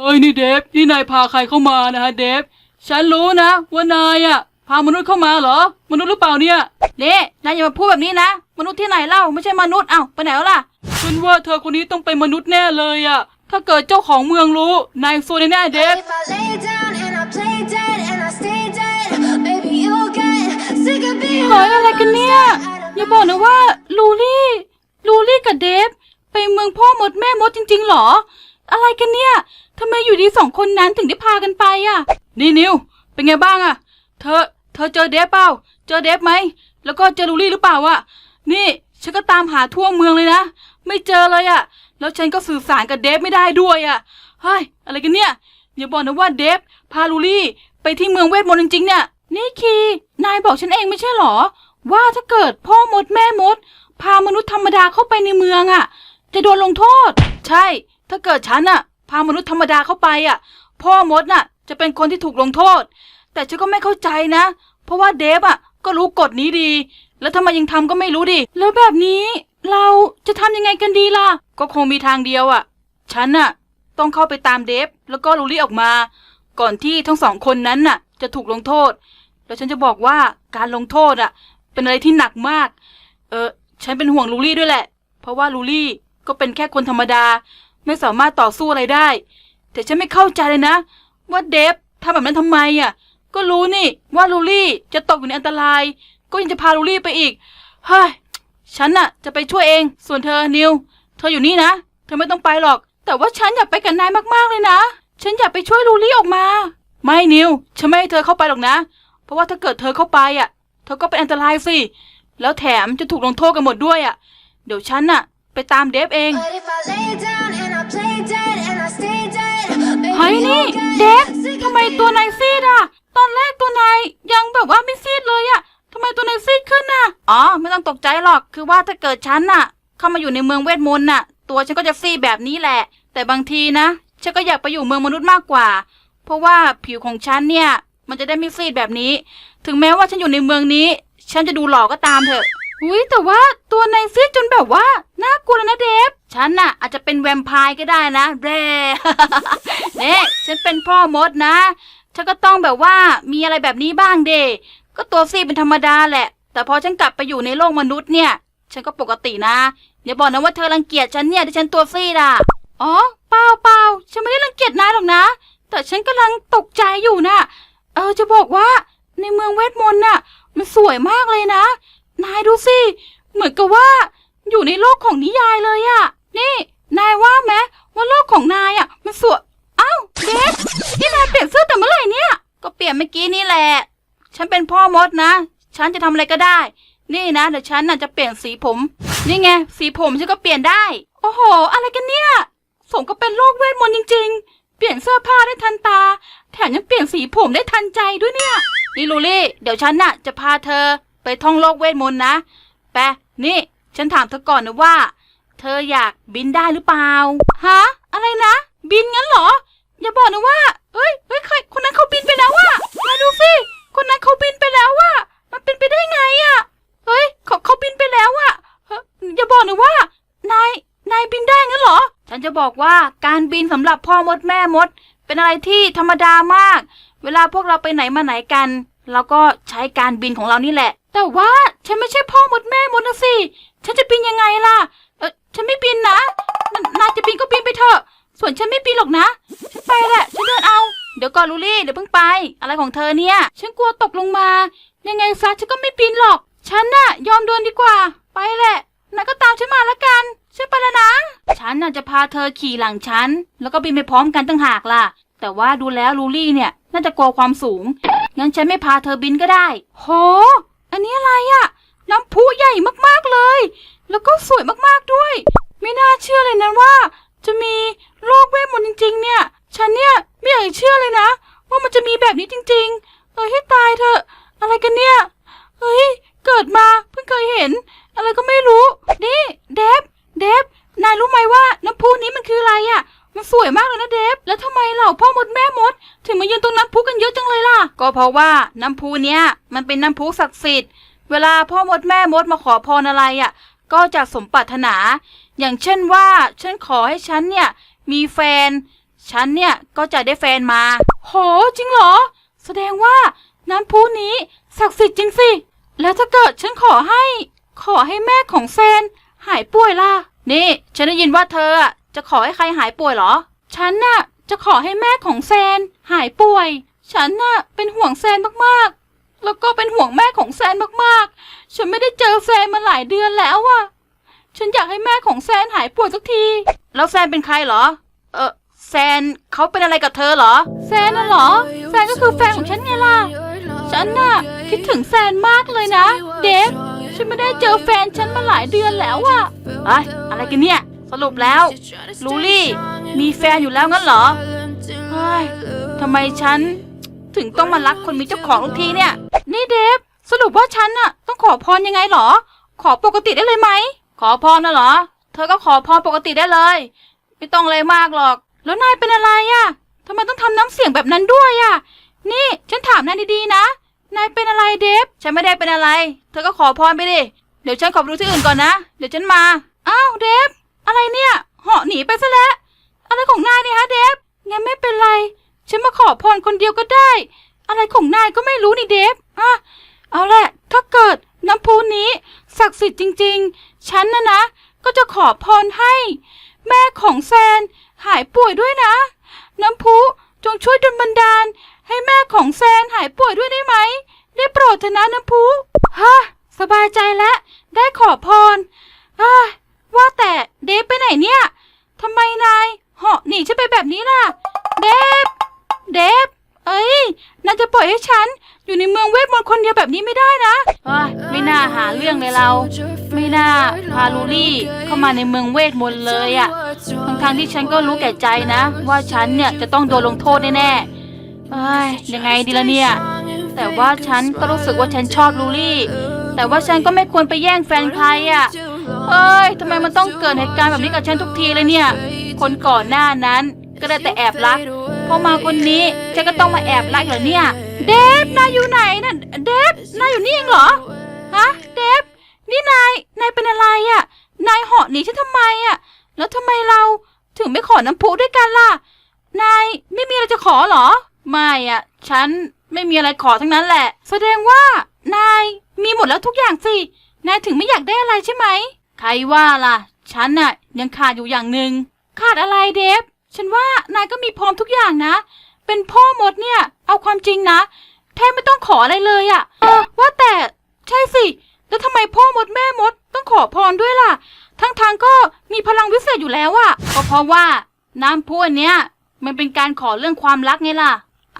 เอ้ยนี่เดฟนี่นายพาใครเข้ามานะฮะเดฟฉันรู้นะว่านายอะพามนุษย์เข้ามาเหรอ มนุษย์หรือเปล่าเนี่ยเน่นายอย่ามาพูดแบบนี้นะ มนุษย์ที่ไหนเล่าไม่ใช่มนุษย์เอ้าไปไหนแล้วล่ะฉันว่าเธอคนนี้ต้องเป็นมนุษย์แน่เลยอะถ้าเกิดเจ้าของเมืองรู้นายซวยแน่ๆเดฟ If I lay down and I play dead and I stay dead, maybe you'll get sick of being เฮ้ยอะไรกันเนี่ย อย่าบอกนะว่าลูลี่ ลูลี่กับเดฟไปเมืองพ่อมดแม่มดจริงๆหรอ อะไรกันเนี่ยทำไมอยู่ดีสองคนนั้นถึงได้พากันไปอะ นี่นิว เป็นไงบ้างอะ เธอ เธอเจอเดฟเปล่า เจอเดฟไหม แล้วก็เจอลูลี่หรือเปล่าอะนี่ฉันก็ตามหาทั่วเมืองเลยนะ ไม่เจอเลยอะ แล้วฉันก็สื่อสารกับเดฟไม่ได้ด้วยอะ เฮ้ย อะไรกันเนี่ย อย่าบอกนะว่าเดฟพาลูลี่ไปที่เมืองเวทมนต์จริงๆเนี่ย นี่คีนายบอกฉันเองไม่ใช่หรอ ว่าถ้าเกิดพ่อมดแม่มด พามนุษย์ธรรมดาเข้าไปในเมืองอะ จะโดนลงโทษ ใช่ ถ้าเกิดฉันอะพามนุษย์ธรรมดาเข้าไปอะ พ่อมดน่ะ จะเป็นคนที่ถูกลงโทษ แต่ฉันก็ไม่เข้าใจนะ เพราะว่าเดฟอะ ก็รู้กฎนี้ดี แล้วทำไมยังทำก็ไม่รู้ดิ แล้วแบบนี้ เราจะทำยังไงกันดีล่ะ ก็คงมีทางเดียวอะ ฉันน่ะ ต้องเข้าไปตามเดฟแล้วก็ลูลี่ออกมา ก่อนที่ทั้งสองคนนั้นน่ะ จะถูกลงโทษ แล้วฉันจะบอกว่าการลงโทษอะ เป็นอะไรที่หนักมาก เออฉันเป็นห่วงลูลี่ด้วยแหละ เพราะว่าลูลี่ก็เป็นแค่คนธรรมดา ไม่สามารถต่อสู้อะไรได้ แต่ฉันไม่เข้าใจเลยนะ ว่าเดฟทำแบบนั้นทำไมอะ ก็รู้นี่ว่าลูลี่จะตกอยู่ในอันตราย ก็ยังจะพาลูลี่ไปอีก เฮ้ย ฉันน่ะ จะไปช่วยเอง ส่วนเธอนิว เธออยู่นี่นะ เธอไม่ต้องไปหรอก แต่ว่าฉันอยากไปกับนายมากๆเลยนะ ฉันอยากไปช่วยลูลี่ออกมา ไม่นิว ฉันไม่ให้เธอเข้าไปหรอกนะ เพราะว่าถ้าเกิดเธอเข้าไปอะ เธอก็เป็นอันตรายสิ แล้วแถมจะถูกลงโทษกันหมดด้วยอะ เดี๋ยวฉันน่ะ ไปตามเดฟเอง เฮ้ยนี่เดฟ get sick ทำไมตัวนายซีดอะ ตอนแรกตัวนายยังแบบว่าไม่ซีดเลยอะทำไมตัวนายซีดขึ้นน่ะ อ๋อ ไม่ต้องตกใจหรอก คือว่าถ้าเกิดฉันน่ะ เข้ามาอยู่ในเมืองเวทมนต์น่ะ ตัวฉันก็จะซีดแบบนี้แหละ แต่บางทีนะ ฉันก็อยากไปอยู่เมืองมนุษย์มากกว่า เพราะว่าผิวของฉันเนี่ย มันจะได้ไม่ซีดแบบนี้ ถึงแม้ว่าฉันอยู่ในเมืองนี้ ฉันจะดูหล่อก็ตามเถอะ อุ้ยแต่ว่าตัวนายซีดจนแบบว่าน่ากลัวเลยนะเดฟ ฉันน่ะอาจจะเป็นแวมไพร์ก็ได้นะแร่ เนี่ยฉันเป็นพ่อมดนะ ฉันก็ต้องแบบว่ามีอะไรแบบนี้บ้างเดก็ตัวซีดเป็นธรรมดาแหละ แต่พอฉันกลับไปอยู่ในโลกมนุษย์เนี่ย ฉันก็ปกตินะอย่าบอกนะว่าเธอรังเกียจฉันเนี่ยที่ฉันตัวซีดอะ อ๋อเปล่าเปล่าฉันไม่ได้รังเกียจนายหรอกนะ แต่ฉันกำลังตกใจอยู่น่ะ เออจะบอกว่าในเมืองเวทมนต์น่ะ มันสวยมากเลยนะ นายดูสิ เหมือนกับว่า อยู่ในโลกของนิยายเลยอะนี่ นายว่าไหมว่าโลกของนายอะมันสวยเอ้าเดฟนี่นายเปลี่ยนเสื้อแต่เมื่อไหร่เนี่ย ก็เปลี่ยนเมื่อกี้นี่แหละ ฉันเป็นพ่อมดนะ ฉันจะทำอะไรก็ได้ นี่นะเดี๋ยวฉันน่ะจะเปลี่ยนสีผม นี่ไง สีผมฉันก็เปลี่ยนได้ โอ้โห อะไรกันเนี่ย สมก็เป็นโลกเวทมนต์จริง ๆ เปลี่ยนเสื้อผ้าได้ทันตา แถมยังเปลี่ยนสีผมได้ทันใจด้วยเนี่ย นี่ลูลี่ เดี๋ยวฉันน่ะจะพาเธอ ไปท่องโลกเวทมนต์นะไปนี่ ฉันถามเธอก่อนนะว่า เธออยากบินได้หรือเปล่า ฮะ อะไรนะ บินงั้นเหรอ อย่าบอกนะว่าเฮ้ยเฮ้ยใครคนนั้นเขาบินไปแล้วว่ะนาดูสิคนนั้นเขาบินไปแล้วว่ะมันเป็นไปได้ไงอะเฮ้ยเขาเขาบินไปแล้วอะอย่าบอกนะว่า นาย นายบินได้งั้นเหรอ ฉันจะบอกว่าการบินสำหรับพ่อมดแม่มด เป็นอะไรที่ธรรมดามาก เวลาพวกเราไปไหนมาไหนกัน เราก็ใช้การบินของเรานี่แหละ แต่ว่าฉันไม่ใช่พ่อมดแม่มดนะสิ ฉันจะบินยังไงล่ะ เออฉันไม่บินนะนนายจะบินก็บินไปเถอะ ส่วนฉันไม่บินหรอกนะ ฉันไปแหละ ฉันเดินเอา เดี๋ยวก่อนลูลี่ เดี๋ยวเพิ่งไป อะไรของเธอเนี่ย ฉันกลัวตกลงมา ยังไงซะฉันก็ไม่บินหรอก ฉันน่ะ ยอมเดินดีกว่า ไปแหละ นายก็ตามฉันมาละกัน ฉันไปแล้วนะ ฉันน่ะจะพาเธอขี่หลังฉัน แล้วก็บินไปพร้อมกันตั้งหากล่ะ แต่ว่าดูแล้วลูลี่เนี่ย น่าจะกลัวความสูง งั้นฉันไม่พาเธอบินก็ได้ โห อันนี้อะไรอะน้ำพุใหญ่มากๆเลย แล้วก็สวยมากๆด้วย ไม่น่าเชื่อเลยนะว่า จะมีโลกเวทมนต์จริง ๆ เนี่ย ฉันเนี่ยไม่อยากเชื่อเลยนะ ว่ามันจะมีแบบนี้จริง ๆ เอ้ยให้ตายเถอะ อะไรกันเนี่ยเฮ้ยเกิดมาเพิ่งเคยเห็น อะไรก็ไม่รู้ นี่เดฟเดฟนายรู้ไหมว่าน้ำพุนี้มันคืออะไรอะ มันสวยมากเลยนะเดฟ แล้วทำไมเหล่าพ่อมดแม่มด ถึงมายืนตรงน้ำพุกันเยอะจังเลยล่ะ ก็เพราะว่าน้ำพุเนี้ยมันเป็นน้ำพุศักดิ์สิทธิ์ เวลาพ่อมดแม่มดมาขอพรอะไรอะ่ะ ก็จะสมปรารถนา อย่างเช่นว่าฉันขอให้ฉันเนี่ยมีแฟน ฉันเนี่ยก็จะได้แฟนมา โหจริงเหรอ แสดงว่าน้ำพุนี้ศักดิ์สิทธิ์จริงสิ แล้วถ้าเกิดฉันขอให้ ขอให้แม่ของแซนหายป่วยล่ะ นี่ ฉันได้ยินว่าเธออะ จะขอให้ใครหายป่วยเหรอ ฉันน่ะ จะขอให้แม่ของแซน หายป่วย ฉันน่ะ เป็นห่วงแซนมากๆ แล้วก็เป็นห่วงแม่ของแซนมากๆ ฉันไม่ได้เจอแซนมาหลายเดือนแล้วอะฉันอยากให้แม่ของแซนหายป่วยสักที แล้วแซนเป็นใครเหรอ เออแซนเขาเป็นอะไรกับเธอเหรอ แซนน่ะเหรอ แซนก็คือแฟนของฉันไงล่ะ ฉันน่ะ คิดถึงแซนมากเลยนะ เดฟ ฉันไม่ได้เจอแฟนฉันมาหลายเดือนแล้วอะเอ้ยอะไรกันเนี่ย สรุปแล้ว ลูลี่ มีแฟนอยู่แล้วงั้นเหรอเฮ้ยทำไมฉันถึงต้องมารักคนมีเจ้าของทุกทีเนี่ย นี่เดฟ สรุปว่าฉันน่ะ ต้องขอพรยังไงเหรอ ขอปกติได้เลยไหม ขอพรน่ะเหรอ เธอก็ขอพรปกติได้เลย ไม่ต้องอะไรมากหรอก แล้วนายเป็นอะไรอะทำไมต้องทำน้ำเสียงแบบนั้นด้วยอะนี่ฉันถามนายดีๆนะ นายเป็นอะไรเดฟ ฉันไม่ได้เป็นอะไร เธอก็ขอพรไปดิ เดี๋ยวฉันขอไปดูที่อื่นก่อนนะ เดี๋ยวฉันมา อ้าวเดฟ อะไรเนี่ย เหาะหนีไปซะแล้ว อะไรของนายเนี่ยฮะเดฟ งั้นไม่เป็นไร ฉันมาขอพรคนเดียวก็ได้ อะไรของนายก็ไม่รู้นี่เดฟ อะ เอาแหละ ถ้าเกิดน้ำพุนี้ศักดิ์สิทธิ์จริง ๆ ฉันนะนะ ก็จะขอพรให้ แม่ของแซนหายป่วยด้วยนะ น้ำพุจงช่วยดลบันดาล ให้แม่ของแซนหายป่วยด้วยได้ไหม ได้โปรดเถอะนะน้ำพุฮะสบายใจแล้ว ได้ขอพร เดฟไหนเนี่ยทำไมนายเหาะหนีฉันไปแบบนี้ล่ะ เดฟ เดฟ เอ้ยนายจะปล่อยให้ฉัน อยู่ในเมืองเวทมนต์คนเดียวแบบนี้ไม่ได้นะไม่น่าหาเรื่องเลยเรา ไม่น่าพาลูลี่เข้ามาในเมืองเวทมนต์เลยอะทั้งทางที่ฉันก็รู้แก่ใจนะ ว่าฉันเนี่ยจะต้องโดนลงโทษแน่ๆเอ้ยยังไงดีละเนี่ย แต่ว่าฉันก็รู้สึกว่าฉันชอบลูลี่ แต่ว่าฉันก็ไม่ควรไปแย่งแฟนใครอะ เอ้ยทำไมมันต้องเกิดเหตุการณ์แบบนี้กับฉันทุกทีเลยเนี่ย คนก่อนหน้านั้นก็ได้แต่แอบรัก พอมาคนนี้ฉันก็ต้องมาแอบรักเหรอเนี่ย เดฟนายอยู่ไหนน่ะเดฟนายอยู่นี่เองเหรอ ฮะ เดฟ นี่นาย นายเป็นอะไรอะ่ะ นายเหาะหนีฉันทำไมอะ่ะ แล้วทำไมเราถึงไม่ขอน้ำพุด้วยกันล่ะ นายไม่มีอะไรจะขอเหรอ ไม่อะ่ะ ฉันไม่มีอะไรขอทั้งนั้นแหละ แสดงว่านายมีหมดแล้วทุกอย่างสิ นายถึงไม่อยากได้อะไรใช่ไหม ใครว่าล่ะ ฉันน่ะ ยังขาดอยู่อย่างหนึ่ง ขาดอะไรเดฟ ฉันว่านายก็มีพร้อมทุกอย่างนะ เป็นพ่อมดเนี่ย เอาความจริงนะ แทบไม่ต้องขออะไรเลยอะเออ ว่าแต่ ใช่สิ แล้วทำไมพ่อมดแม่มดต้องขอพรด้วยล่ะ ทั้งทางก็มีพลังวิเศษอยู่แล้วอะก็เพราะว่าน้ำพุอันเนี้ยมันเป็นการขอเรื่องความรักไงล่ะ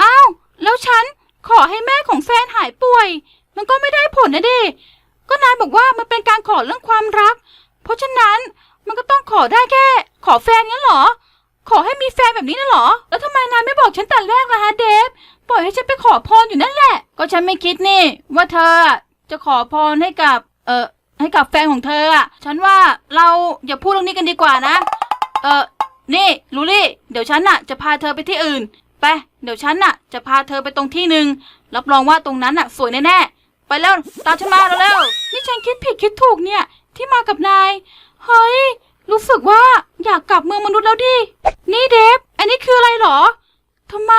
อ้าว แล้วฉันขอให้แม่ของแฟนหายป่วย มันก็ไม่ได้ผลนะดิ ก็นายบอกว่ามันเป็นการขอเรื่องความรัก เพราะฉะนั้นมันก็ต้องขอได้แค่ ขอแฟนงั้นเหรอ ขอให้มีแฟนแบบนี้น่ะเหรอ แล้วทำไมนายไม่บอกฉันแต่แรกล่ะฮะเดฟ ปล่อยให้ฉันไปขอพรอยู่นั่นแหละ ก็ฉันไม่คิดนี่ ว่าเธอจะขอพรให้กับ เออให้กับแฟนของเธออะฉันว่าเราอย่าพูดเรื่องนี้กันดีกว่านะ เออนี่ลูลี่เดี๋ยวฉันน่ะจะพาเธอไปที่อื่น ไป เดี๋ยวฉันน่ะจะพาเธอไปตรงที่หนึ่งรับรองว่าตรงนั้นน่ะสวยแน่ๆ ไปเร็วตามฉันมาเร็วๆนี่ฉันคิดผิดคิดถูกเนี่ย ที่มากับนาย เฮ้ย รู้สึกว่าอยากกลับเมืองมนุษย์แล้วดิ นี่เดฟ อันนี้คืออะไรเหรอทำไม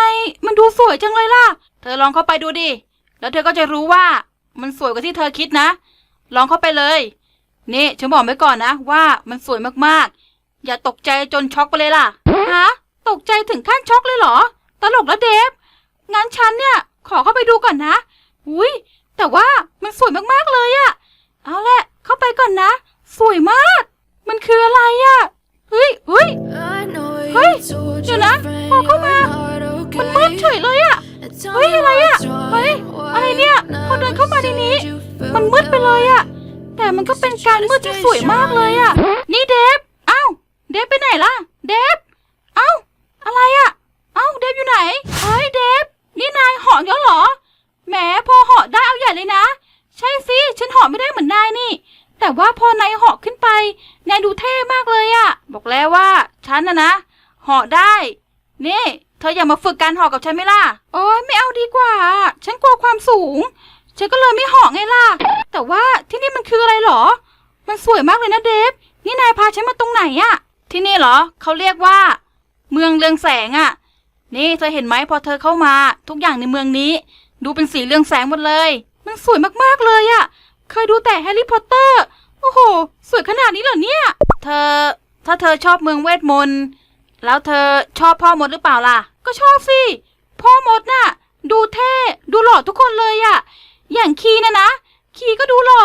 มันดูสวยจังเลยล่ะ เธอลองเข้าไปดูดิ แล้วเธอก็จะรู้ว่ามันสวยกว่าที่เธอคิดนะ ลองเข้าไปเลย นี่ฉันบอกไว้ก่อนนะว่ามันสวยมากๆ อย่าตกใจจนช็อกไปเลยล่ะ ฮะ ตกใจถึงขั้นช็อกเลยเหรอ ตลกแล้วเดฟ งั้นฉันเนี่ยขอเข้าไปดูก่อนนะ อุ้ย แต่ว่ามันสวยมากๆเลยอะเอาแหละ เข้าไปก่อนนะ สวยมาก มันคืออะไรอะเฮ้ยเฮ้ยเฮ้ยเดี๋ยวนะพอเข้ามา มันมืดเฉยเลยอะเฮ้ยอะไรอะเฮ้ยอะไรเนี่ยพอเดินเข้ามาในนี้ มันมืดไปเลยอะแต่มันก็เป็นการมืดที่สวยมากเลยอะนี่เดฟเอ้าเดฟไปไหนล่ะ เดฟเอ้าอะไรอะเอ้าเดฟอยู่ไหนเฮ้ยเดฟนี่นายหาะแล้วเหรอ แหมพอเหาะได้เอาใหญ่เลยนะ ใช่สิ ฉันเหาะไม่ได้เหมือนนายนี่ แต่ว่าพอนายเหาะขึ้นไป นายดูเท่มากเลยอะบอกแล้วว่า ฉันนะนะเหาะได้ นี่ เธออย่ามาฝึกการเหาะกับฉันไหมล่ะ โอ้ยไม่เอาดีกว่า ฉันกลัวความสูง ฉันก็เลยไม่เหาะไงล่ะ แต่ว่าที่นี่มันคืออะไรหรอ มันสวยมากเลยนะเดฟ นี่นายพาฉันมาตรงไหนอะที่นี่เหรอ เขาเรียกว่า เมืองเรืองแสงอะนี่เธอเห็นไหมพอเธอเข้ามา ทุกอย่างในเมืองนี้ ดูเป็นสีเรืองแสงหมดเลย มันสวยมากๆเลยอะเคยดูแต่แฮร์รี่พอตเตอร์ โอ้โห สวยขนาดนี้เหรอเนี่ย เธอ ถ้าเธอชอบเมืองเวทมนต์ แล้วเธอชอบพ่อมดหรือเปล่าล่ะ ก็ชอบสิ พ่อมดน่ะ ดูเท่ ดูหล่อทุกคนเลยอะอย่างคีนะนะ คีก็ดูหล่อ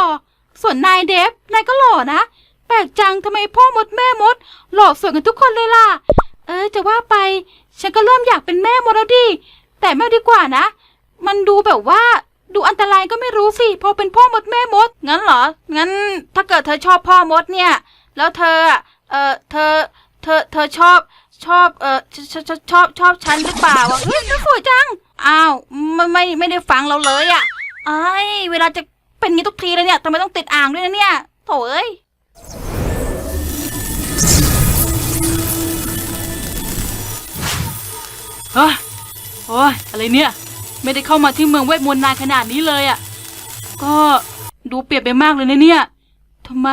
ส่วนนายเดฟ นายก็หล่อนะ แปลกจังทำไมพ่อมดแม่มด หล่อสวยกันทุกคนเลยล่ะ เออ จะว่าไป ฉันก็เริ่มอยากเป็นแม่มดแล้วดิ แต่ไม่ดีกว่านะ มันดูแบบว่า ดูอันตรายก็ไม่รู้สิ พอเป็นพ่อมดแม่มด งั้นเหรอ งั้นถ้าเกิดเธอชอบพ่อมดเนี่ย แล้วเธอเออเธอ เธอ เธอชอบ ชอบ เออชชชชอบ ชอบฉันหรือเปล่าอะเฮ้ยน่าสวยจัง อ้าว ไม่ ไม่ ไม่ได้ฟังเราเลยอะไอ้เวลาจะเป็นงี้ทุกทีเลยเนี่ย ทำไมต้องติดอ่างด้วยนะเนี่ยโถเอ้ยเฮ้ยโอ้ยอะไรเนี่ย ไม่ได้เข้ามาที่เมืองเวทมนต์นานขนาดนี้เลยอะ่ะ ก็ดูเปลี่ยนไปมากเลยนะเนี่ยทำไม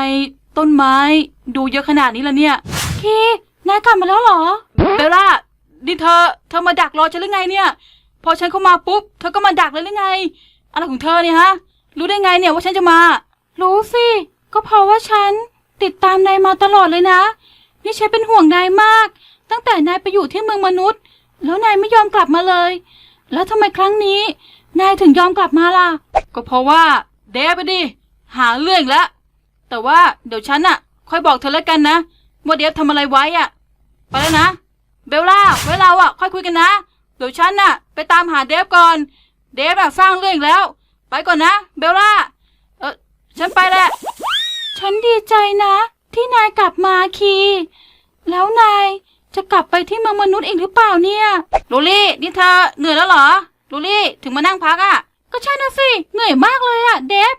ต้นไม้ดูเยอะขนาดนี้ล่ะเนี่ย คีนายกลับมาแล้วเหรอ เบลล่านี่เธอ เธอมาดักรอฉันหรือไงเนี่ย พอฉันเข้ามาปุ๊บ เธอก็มาดักเลยหรือไง อะไรของเธอเนี่ยฮะ รู้ได้ไงเนี่ยว่าฉันจะมา รู้สิ ก็เพราะว่าฉันติดตามนายมาตลอดเลยนะ นี่ฉันเป็นห่วงนายมาก ตั้งแต่นายไปอยู่ที่เมืองมนุษย์ แล้วนายไม่ยอมกลับมาเลย แล้วทำไมครั้งนี้ นายถึงยอมกลับมาล่ะ ก็เพราะว่าเดฟไปดิ หาเรื่องอีกแล้ว แต่ว่าเดี๋ยวฉันน่ะค่อยบอกเธอแล้วกันนะว่าเดฟทำอะไรไว้อะไปแล้วนะ เบลล่าไว้เราอะค่อยคุยกันนะ เดี๋ยวฉันน่ะ ไปตามหาเดฟก่อน เดฟอะสร้างเรื่องอีกแล้ว ไปก่อนนะ เบลล่า เออฉันไปแหละ ฉันดีใจนะ ที่นายกลับมาคี แล้วนาย จะกลับไปที่เมืองมนุษย์อีกหรือเปล่าเนี่ยลูลี่นี่เธอเหนื่อยแล้วเหรอลูลี่ถึงมานั่งพักอะก็ใช่นะสิเหนื่อยมากเลยอะเดฟ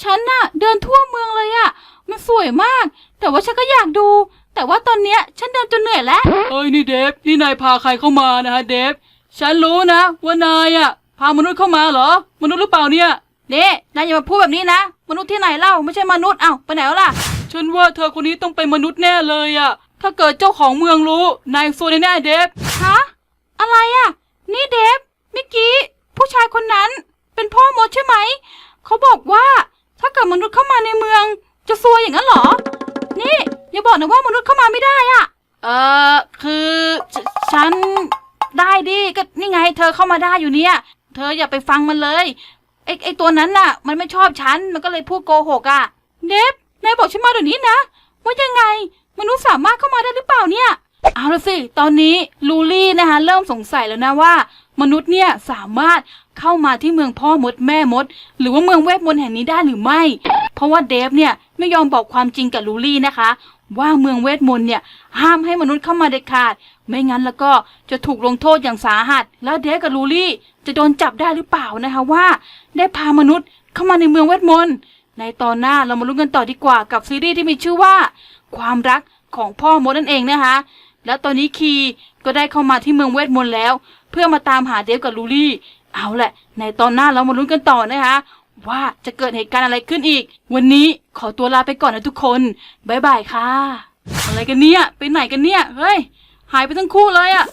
ฉันน่ะ เดินทั่วเมืองเลยอะมันสวยมาก แต่ว่าฉันก็อยากดู แต่ว่าตอนเนี้ยฉันเดินจนเหนื่อยแล้วเอ้ยนี่เดฟนี่นายพาใครเข้ามานะฮะเดฟฉันรู้นะว่านายอะพามนุษย์เข้ามาเหรอ มนุษย์หรือเปล่าเนี่ยนี่นายอย่ามาพูดแบบนี้นะ มนุษย์ที่ไหนเล่าไม่ใช่มนุษย์เอ้าไปไหนแล้วล่ะ ฉันว่าเธอคนนี้ต้องเป็นมนุษย์แน่เลยอะ ถ้าเกิดเจ้าของเมืองรู้นายซวยแน่เดฟฮะอะไรอะ นี่เดฟเมื่อกี้ ผู้ชายคนนั้นเป็นพ่อมดใช่ไหม เขาบอกว่าถ้าเกิดมนุษย์เข้ามาในเมือง จะซวยอย่างนั้นเหรอ นี่ อย่าบอกนะว่ามนุษย์เข้ามาไม่ได้อะ เออคือฉฉันได้ดิก็นี่ไง เธอเข้ามาได้อยู่เนี่ย เธออย่าไปฟังมันเลยไอ้ไอ้ตัวนั้นน่ะ มันไม่ชอบฉันมันก็เลยพูดโกหกอะ เดฟนายบอกฉันมาเดี๋ยวนี้นะว่ายังไง มนุษย์สามารถเข้ามาได้หรือเปล่าเนี่ย เอาละสิ ตอนนี้ลูลี่นะคะเริ่มสงสัยแล้วนะว่า มนุษย์เนี่ยสามารถเข้ามาที่เมืองพ่อมดแม่มด หรือว่าเมืองเวทมนต์แห่งนี้ได้หรือไม่ เพราะว่าเดฟเนี่ยไม่ยอมบอกความจริงกับลูลี่นะคะ ว่าเมืองเวทมนต์เนี่ยห้ามให้มนุษย์เข้ามาเด็ดขาด ไม่งั้นแล้วก็จะถูกลงโทษอย่างสาหัส แล้วเดฟกับลูลี่จะโดนจับได้หรือเปล่านะคะว่า ได้พามนุษย์เข้ามาในเมืองเวทมนต์ในตอนหน้าเรามาลุ้นกันต่อดีกว่ากับซีรีส์ที่มีชื่อว่า ความรักของพ่อมดนั่นเองนะคะ แล้วตอนนี้คีก็ได้เข้ามาที่เมืองเวทมนต์แล้ว เพื่อมาตามหาเดฟกับลูลี่ เอาแหละ ในตอนหน้าเรามาลุ้นกันต่อนะคะ ว่าจะเกิดเหตุการณ์อะไรขึ้นอีก วันนี้ขอตัวลาไปก่อนนะทุกคนบ๊ายบายค่ะ อะไรกันเนี่ยไปไหนกันเนี่ยเฮ้ยหายไปทั้งคู่เลยอะ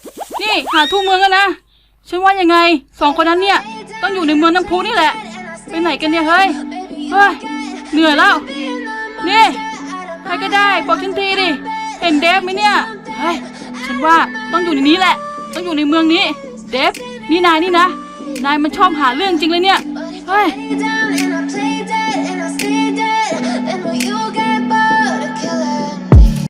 นี่หาทั่วเมืองกันนะฉันว่ายังไงสองคนนั้นเนี่ยต้องอยู่ในเมืองน้ำพุนี่แหละ ไปไหนกันเนี่ยเฮ้ยเฮ้ยเหนื่อยแล้วนี่ ก็ได้ บอกฉันทีดิ เห็นเดฟไหมเนี่ย เฮ้ย ฉันว่าต้องอยู่ในนี้แหละ ต้องอยู่ในเมืองนี้ เดฟ นี่นายนี่นะ นายมันชอบหาเรื่องจริงเลยเนี่ย เฮ้ย